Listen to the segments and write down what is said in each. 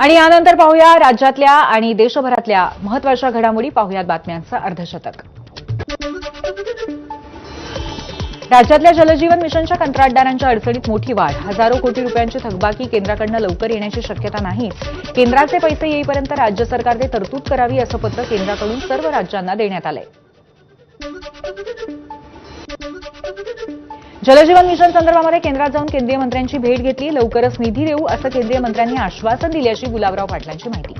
आणि यानंतर पाहूया राज्यातल्या आणि देशभरातल्या महत्त्वाच्या घडामोडी. पाहूयात बातम्यांचं अर्धशतक. राज्यातल्या जलजीवन मिशनच्या कंत्राटदारांच्या अडचणीत मोठी वाढ. हजारो कोटी रुपयांची थकबाकी केंद्राकडनं लवकर येण्याची शक्यता नाही. केंद्राचे पैसे येईपर्यंत राज्य सरकारने तरतूद करावी असं पत्र केंद्राकडून सर्व राज्यांना देण्यात आलंय. जलजीवन मिशन संदर्भामध्ये केंद्रात जाऊन केंद्रीय मंत्र्यांची भेट घेतली. लवकरच निधी देऊ असं केंद्रीय मंत्र्यांनी आश्वासन दिल्याची गुलाबराव पाटलांची माहिती.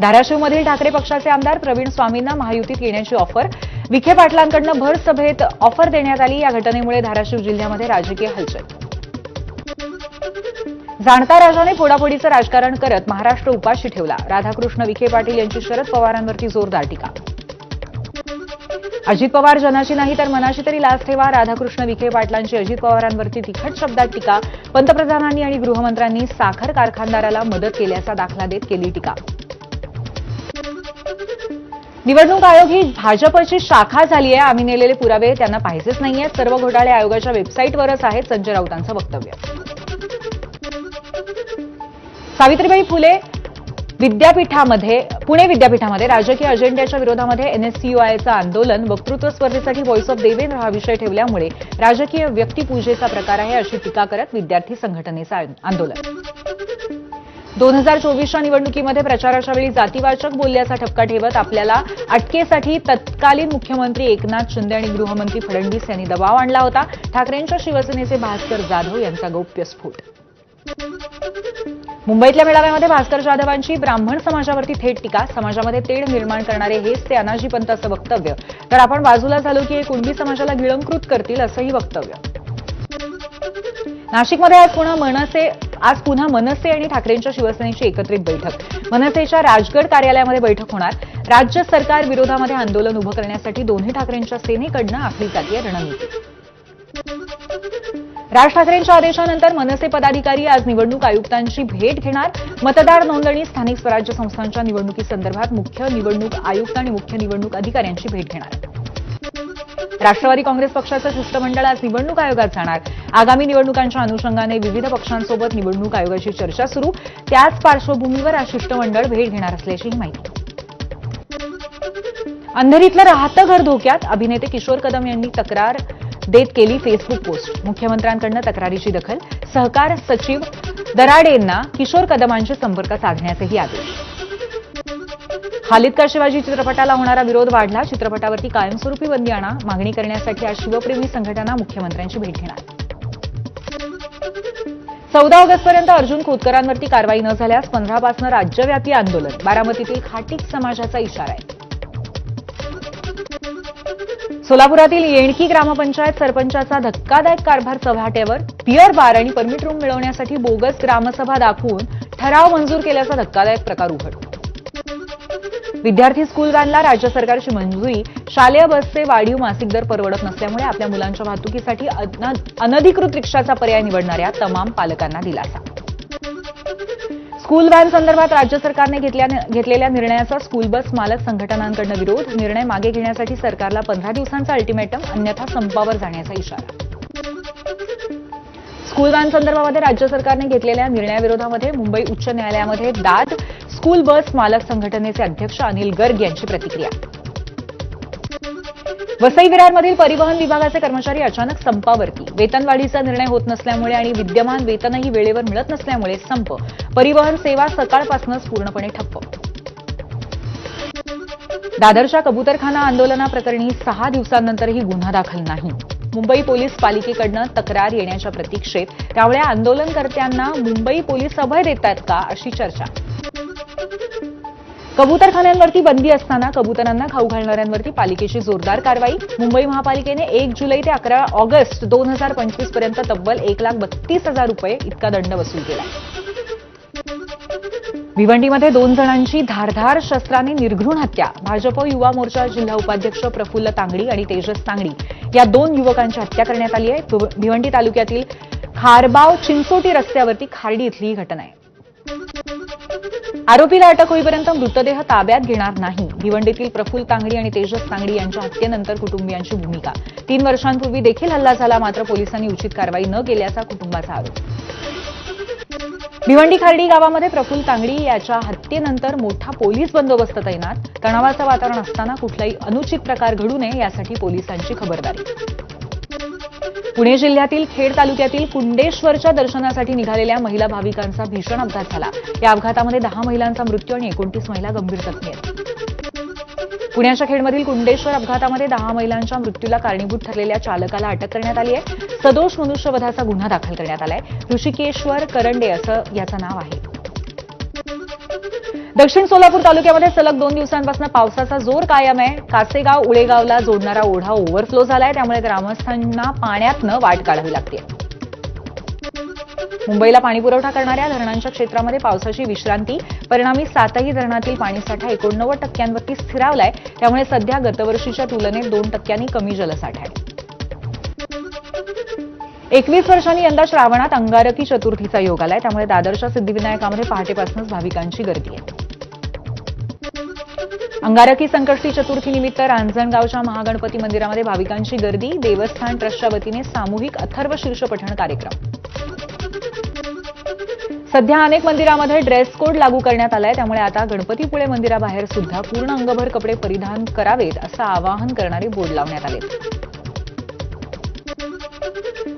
धाराशिवमधील ठाकरे पक्षाचे आमदार प्रवीण स्वामींना महायुतीत येण्याची ऑफर. विखे पाटलांकडनं भर सभेत ऑफर देण्यात आली. या घटनेमुळे धाराशिव जिल्ह्यामध्ये राजकीय हलचल. जाणता राजाने फोडाफोडीचं राजकारण करत महाराष्ट्र उपाशी ठेवला. राधाकृष्ण विखे पाटील यांची शरद पवारांवरती जोरदार टीका. अजित पवार जनाची नाही तर मनाशी तरी लाच ठेवा. राधाकृष्ण विखे पाटलांची अजित पवारांवरती तिखट शब्दात टीका. पंतप्रधानांनी आणि गृहमंत्र्यांनी साखर कारखानदाराला मदत केल्याचा दाखला देत केली टीका. निवडणूक आयोग ही भाजपची शाखा झाली आहे. आम्ही नेलेले पुरावे त्यांना पाहिजेच नाहीये. सर्व घोटाळे आयोगाच्या वेबसाईटवरच आहेत. संजय राऊतांचं वक्तव्य. सावित्रीबाई फुले विद्यापीठामध्ये पुणे विद्यापीठामध्ये राजकीय अजेंड्याच्या विरोधामध्ये एनएससीयूआयचं आंदोलन वक्तृत्व स्पर्धेसाठी व्हॉइस ऑफ देवेंद्र हा विषय ठेवल्यामुळे राजकीय व्यक्तिपूजेचा प्रकार आहे अशी टीका करत विद्यार्थी संघटनेचं आंदोलन. दोन हजार चोवीसच्या निवडणुकीमध्ये प्रचाराच्या वेळी जातीवाचक बोलल्याचा ठपका ठेवत आपल्याला अटकेसाठी तत्कालीन मुख्यमंत्री एकनाथ शिंदे आणि गृहमंत्री फडणवीस यांनी दबाव आणला होता. ठाकरेंच्या शिवसेनेचे भास्कर जाधव यांचा गौप्यस्फोट मुंबईतल्या मेळाव्यामध्ये भास्कर जाधवांची ब्राह्मण समाजावरती थेट टीका. समाजामध्ये तेढ निर्माण करणारे हेच ते अनाजीपंत असं वक्तव्य. तर आपण बाजूला झालो की हे कुणबी समाजाला गिळंकृत करतील असंही वक्तव्य. नाशिकमध्ये आज पुन्हा मनसे आज पुन्हा मनसे आणि ठाकरेंच्या शिवसेनेची एकत्रित बैठक. मनसेच्या राजगड कार्यालयामध्ये बैठक होणार. राज्य सरकार विरोधामध्ये आंदोलन उभं करण्यासाठी दोन्ही ठाकरेंच्या सेनेकडनं आखली जातीय रणनीती. राज ठाकरेंच्या आदेशानंतर मनसे पदाधिकारी आज निवडणूक आयुक्तांची भेट घेणार. मतदार नोंदणी स्थानिक स्वराज्य संस्थांच्या निवडणुकीसंदर्भात मुख्य निवडणूक आयुक्त आणि मुख्य निवडणूक अधिकाऱ्यांची भेट घेणार. राष्ट्रवादी काँग्रेस पक्षाचं शिष्टमंडळ आज निवडणूक आयोगात जाणार. आगामी निवडणुकांच्या अनुषंगाने विविध पक्षांसोबत निवडणूक आयोगाची चर्चा सुरू. त्याच पार्श्वभूमीवर आज शिष्टमंडळ भेट घेणार असल्याची माहिती. अंधेरीतलं राहतं घर धोक्यात. अभिनेते किशोर कदम यांनी तक्रार देत केली फेसबुक पोस्ट. मुख्यमंत्र्यांकडनं तक्रारीची दखल. सहकार सचिव दराडेंना किशोर कदमांशी संपर्क साधण्याचेही आदेश. हालिद का शिवाजी चित्रपटाला होणारा विरोध वाढला. चित्रपटावरती कायमस्वरूपी बंदी आणा. मागणी करण्यासाठी आज शिवप्रेमी संघटना मुख्यमंत्र्यांची भेट घेणार. चौदा ऑगस्टपर्यंत अर्जुन खोतकरांवरती कारवाई न झाल्यास पंधरापासून राज्यव्यापी आंदोलन. बारामतीतील खाटीक समाजाचा इशारा आहे. सोलापुरातील येणकी ग्रामपंचायत सरपंचाचा धक्कादायक कारभार चव्हाट्यावर पिअर बार आणि परमिट रूम मिळवण्यासाठी बोगस ग्रामसभा दाखवून ठराव मंजूर केल्याचा धक्कादायक प्रकार उघड विद्यार्थी स्कूल व्हॅनला राज्य सरकारची मंजुरी शालेय बसचे वाढीव मासिक दर परवडत नसल्यामुळे आपल्या मुलांच्या वाहतुकीसाठी अनधिकृत रिक्षाचा पर्याय निवडणाऱ्या तमाम पालकांना दिलासा. स्कूल व्हॅन संदर्भात राज्य सरकारने घेतलेल्या निर्णयाचा स्कूल बस मालक संघटनांकडनं विरोध. निर्णय मागे घेण्यासाठी सरकारला पंधरा दिवसांचा अल्टिमेटम अन्यथा संपावर जाण्याचा इशारा. स्कूल व्हॅन संदर्भामध्ये राज्य सरकारने घेतलेल्या निर्णयाविरोधामध्ये मुंबई उच्च न्यायालयामध्ये दाद. स्कूल बस मालक संघटनेचे अध्यक्ष अनिल गर्ग यांची प्रतिक्रिया. वसई विरारमधील परिवहन विभागाचे कर्मचारी अचानक संपावरती. वेतनवाढीचा निर्णय होत नसल्यामुळे आणि विद्यमान वेतनही वेळेवर मिळत नसल्यामुळे संप. परिवहन सेवा सकाळपासूनच पूर्णपणे ठप्प. दादरच्या कबुतरखाना आंदोलनाप्रकरणी सहा दिवसांनंतरही गुन्हा दाखल नाही. मुंबई पोलीस पालिकेकडनं तक्रार येण्याच्या प्रतीक्षेत त्यामुळे आंदोलनकर्त्यांना मुंबई पोलीस अभय देतात का अशी चर्चा. कबूतरखान्यांवरती बंदी असताना कबुतरांना खाऊ घालणाऱ्यांवरती पालिकेची जोरदार कारवाई. मुंबई महापालिकेने एक जुलै ते अकरा ऑगस्ट दोन हजार पंचवीसपर्यंत तब्बल एक लाख बत्तीस हजार रुपये इतका दंड वसूल केला. भिवंडीमध्ये दोन जणांची धारधार शस्त्राने निर्घृण हत्या. भाजप युवा मोर्चा जिल्हा उपाध्यक्ष प्रफुल्ल तांगडी आणि तेजस तांगडी या दोन युवकांची हत्या करण्यात आली आहे. भिवंडी तालुक्यातील खारबाव चिंचोटी रस्त्यावरती खार्डी इथली ही घटना आहे. आरोपीला अटक होईपर्यंत मृतदेह ताब्यात घेणार नाही. भिवंडीतील प्रफुल तांगडी आणि तेजस तांगडी यांच्या हत्येनंतर कुटुंबियांची भूमिका. तीन वर्षांपूर्वी देखील हल्ला झाला मात्र पोलिसांनी उचित कारवाई न केल्याचा कुटुंबाचा आरोप. भिवंडी खार्डी गावामध्ये प्रफुल तांगडी याच्या हत्येनंतर मोठा पोलीस बंदोबस्त तैनात. तणावाचं वातावरण असताना कुठलाही अनुचित प्रकार घडू नये यासाठी पोलिसांची खबरदारी. पुणे जिल्ह्यातील खेड तालुक्यातील कुंडेश्वरच्या दर्शनासाठी निघालेल्या महिला भाविकांचा भीषण अपघात झाला. या अपघातामध्ये दहा महिलांचा मृत्यू आणि एकोणतीस महिला गंभीर जखमी आहेत. पुण्याच्या खेडमधील कुंडेश्वर अपघातामध्ये दहा महिलांच्या मृत्यूला कारणीभूत ठरलेल्या चालकाला अटक करण्यात आली आहे. सदोष मनुष्यवधाचा गुन्हा दाखल करण्यात आलाय. ऋषिकेश्वर करंडे असं याचं नाव आहे. दक्षिण सोलापूर तालुक्यामध्ये सलग दोन दिवसांपासून पावसाचा जोर कायम आहे. कासेगाव उळेगावला जोडणारा ओढा ओव्हरफ्लो झालाय. त्यामुळे ग्रामस्थांना पाण्यातनं वाट काढावी लागते. मुंबईला पाणीपुरवठा करणाऱ्या धरणांच्या क्षेत्रामध्ये पावसाची विश्रांती. परिणामी सातही धरणातील पाणीसाठा एकोणनव्वद टक्क्यांवरती स्थिरावलाय. त्यामुळे सध्या गतवर्षीच्या तुलनेत दोन टक्क्यांनी कमी जलसाठा आहे. एकवीस वर्षांनी यंदा श्रावणात अंगारकी चतुर्थीचा योग आलाय. त्यामुळे दादरच्या सिद्धिविनायकामध्ये पहाटेपासूनच भाविकांची गर्दी आहे. अंगारकी संकष्टी चतुर्थी निमित्त रांजणगावच्या महागणपती मंदिरामध्ये भाविकांची गर्दी देवस्थान ट्रस्टच्या वतीने सामूहिक अथर्व शीर्ष पठण कार्यक्रम. सध्या अनेक मंदिरामध्ये ड्रेस कोड लागू करण्यात आलाय त्यामुळे आता गणपतीपुळे मंदिराबाहेर सुद्धा पूर्ण अंगभर कपडे परिधान करावेत असं आवाहन करणारे बोर्ड लावण्यात आले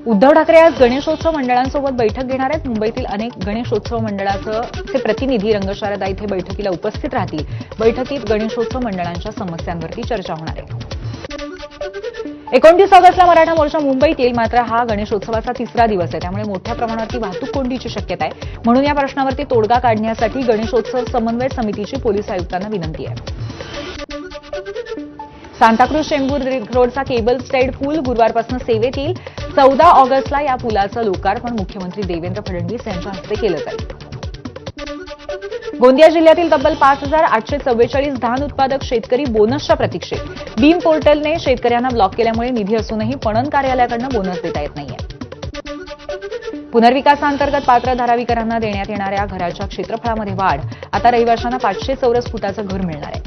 उद्धव ठाकरे आज गणेशोत्सव मंडळांसोबत बैठक घेणार आहेत. मुंबईतील अनेक गणेशोत्सव मंडळाचं चे प्रतिनिधी रंगशारदा इथे बैठकीला उपस्थित राहतील. बैठकीत गणेशोत्सव मंडळांच्या समस्यांवरती चर्चा होणार आहे. एकोणतीस ऑगस्टला मराठा मोर्चा मुंबईत येईल. मात्र हा गणेशोत्सवाचा तिसरा दिवस आहे. त्यामुळे मोठ्या प्रमाणावरती वाहतूक कोंडीची शक्यता आहे. म्हणून या प्रश्नावरती तोडगा काढण्यासाठी गणेशोत्सव समन्वय समितीची पोलीस आयुक्तांना विनंती आहे. सांताक्रूज चेंबूर रोडचा केबल स्टेड पूल गुरुवारपासून सेवेत येईल चौदा ऑगस्टला या पुलाचं लोकार्पण मुख्यमंत्री देवेंद्र फडणवीस यांच्या हस्ते केलं जाईल. गोंदिया जिल्ह्यातील तब्बल पाच हजार आठशे चव्वेचाळीस धान उत्पादक शेतकरी बोनसच्या प्रतीक्षेत. बीम पोर्टलने शेतकऱ्यांना ब्लॉक केल्यामुळे निधी असूनही पणन कार्यालयाकडनं बोनस देता येत नाहीये. पुनर्विकासांतर्गत पात्र धारावीकरांना देण्यात येणाऱ्या घराच्या क्षेत्रफळामध्ये वाढ. आता रहिवाशांना पाचशे चौरस फुटाचं घर मिळणार आहे.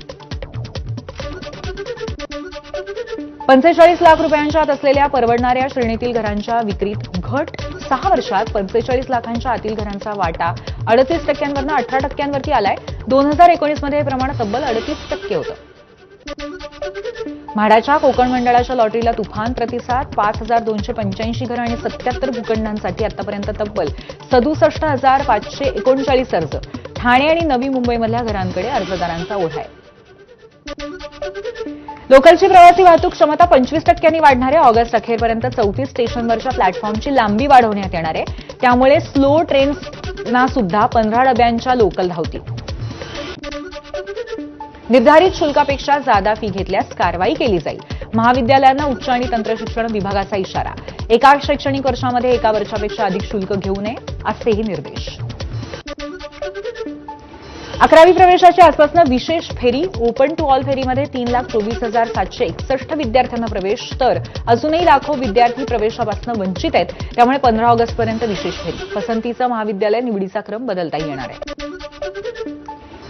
पंचेचाळीस लाख रुपयांच्या आत असलेल्या परवडणाऱ्या श्रेणीतील घरांच्या विक्रीत घट. सहा वर्षात पंचेचाळीस लाखांच्या आतील घरांचा वाटा अडतीस टक्क्यांवरनं अठरा टक्क्यांवरती आलाय. दोन हजार एकोणीसमध्ये हे प्रमाण तब्बल अडतीस टक्के होतं. म्हाडाच्या कोकण मंडळाच्या लॉटरीला तुफान प्रतिसाद. पाच हजार दोनशे पंच्याऐंशी घरं आणि सत्याहत्तर भूखंडांसाठी आतापर्यंत तब्बल सदुसष्ट हजार पाचशे एकोणचाळीस अर्ज. ठाणे आणि नवी मुंबईमधल्या घरांकडे अर्जदारांचा ओढा आहे. लोकलची प्रवासी वाहतूक क्षमता पंचवीस टक्क्यांनी वाढणार. आहे ऑगस्ट अखेरपर्यंत चौतीस स्टेशनवरच्या प्लॅटफॉर्मची लांबी वाढवण्यात येणार आहे. त्यामुळे स्लो ट्रेन्सना सुद्धा पंधरा डब्यांच्या लोकल धावतील निर्धारित शुल्कापेक्षा जादा फी घेतल्यास कारवाई केली जाईल. महाविद्यालयांना उच्च आणि तंत्रशिक्षण विभागाचा इशारा. एका शैक्षणिक वर्षामध्ये एका वर्षापेक्षा अधिक शुल्क घेऊ नये असेही निर्देश. अकरावी प्रवेशाच्या आजपासून विशेष फेरी ओपन टू ऑल फेरीमध्ये तीन लाख चोवीस हजार सातशे एकसष्ट विद्यार्थ्यांना प्रवेश. तर अजूनही लाखो विद्यार्थी प्रवेशापासून वंचित आहेत. त्यामुळे पंधरा ऑगस्टपर्यंत विशेष फेरी. पसंतीचं महाविद्यालय निवडीचा क्रम बदलता येणार आहे.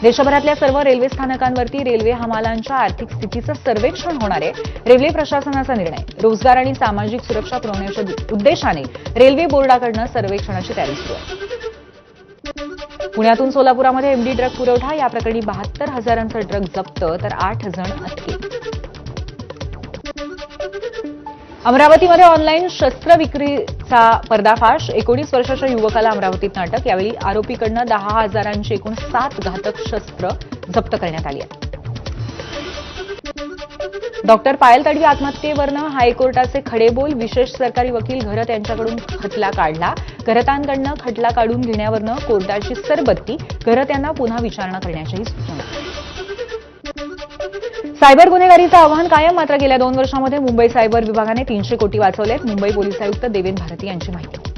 देशभरातल्या सर्व रेल्वे स्थानकांवरती रेल्वे हमालांच्या आर्थिक स्थितीचं सर्वेक्षण होणार आहे. रेल्वे प्रशासनाचा निर्णय. रोजगार आणि सामाजिक सुरक्षा पुरवण्याच्या उद्देशाने रेल्वे बोर्डाकडनं सर्वेक्षणाची तयारी सुरू आहे. पुण्यातून सोलापुरामध्ये एमडी ड्रग पुरवठा या प्रकरणी बहात्तर हजारांचा ड्रग जप्त तर आठ जण अटकेत अमरावतीमध्ये ऑनलाईन शस्त्र विक्रीचा पर्दाफाश. एकोणीस वर्षाच्या युवकाला अमरावतीत अटक यावेळी आरोपीकडनं दहा हजारांची एकूण सात घातक शस्त्र जप्त करण्यात आली आहेत डॉक्टर पायल तडवी आत्महत्येवरनं हायकोर्टाचे खडेबोल विशेष सरकारी वकील घरत यांच्याकडून खटला काढला. घरतांकडनं खटला काढून घेण्यावरनं कोर्टाची सरबत्ती. घरत यांना पुन्हा विचारणा करण्याच्याही सूचना. सायबर गुन्हेगारीचं आव्हान कायम. मात्र गेल्या दोन वर्षामध्ये मुंबई सायबर विभागाने तीनशे कोटी वाचवलेत. मुंबई पोलीस आयुक्त देवेंद्र भारती यांची माहिती.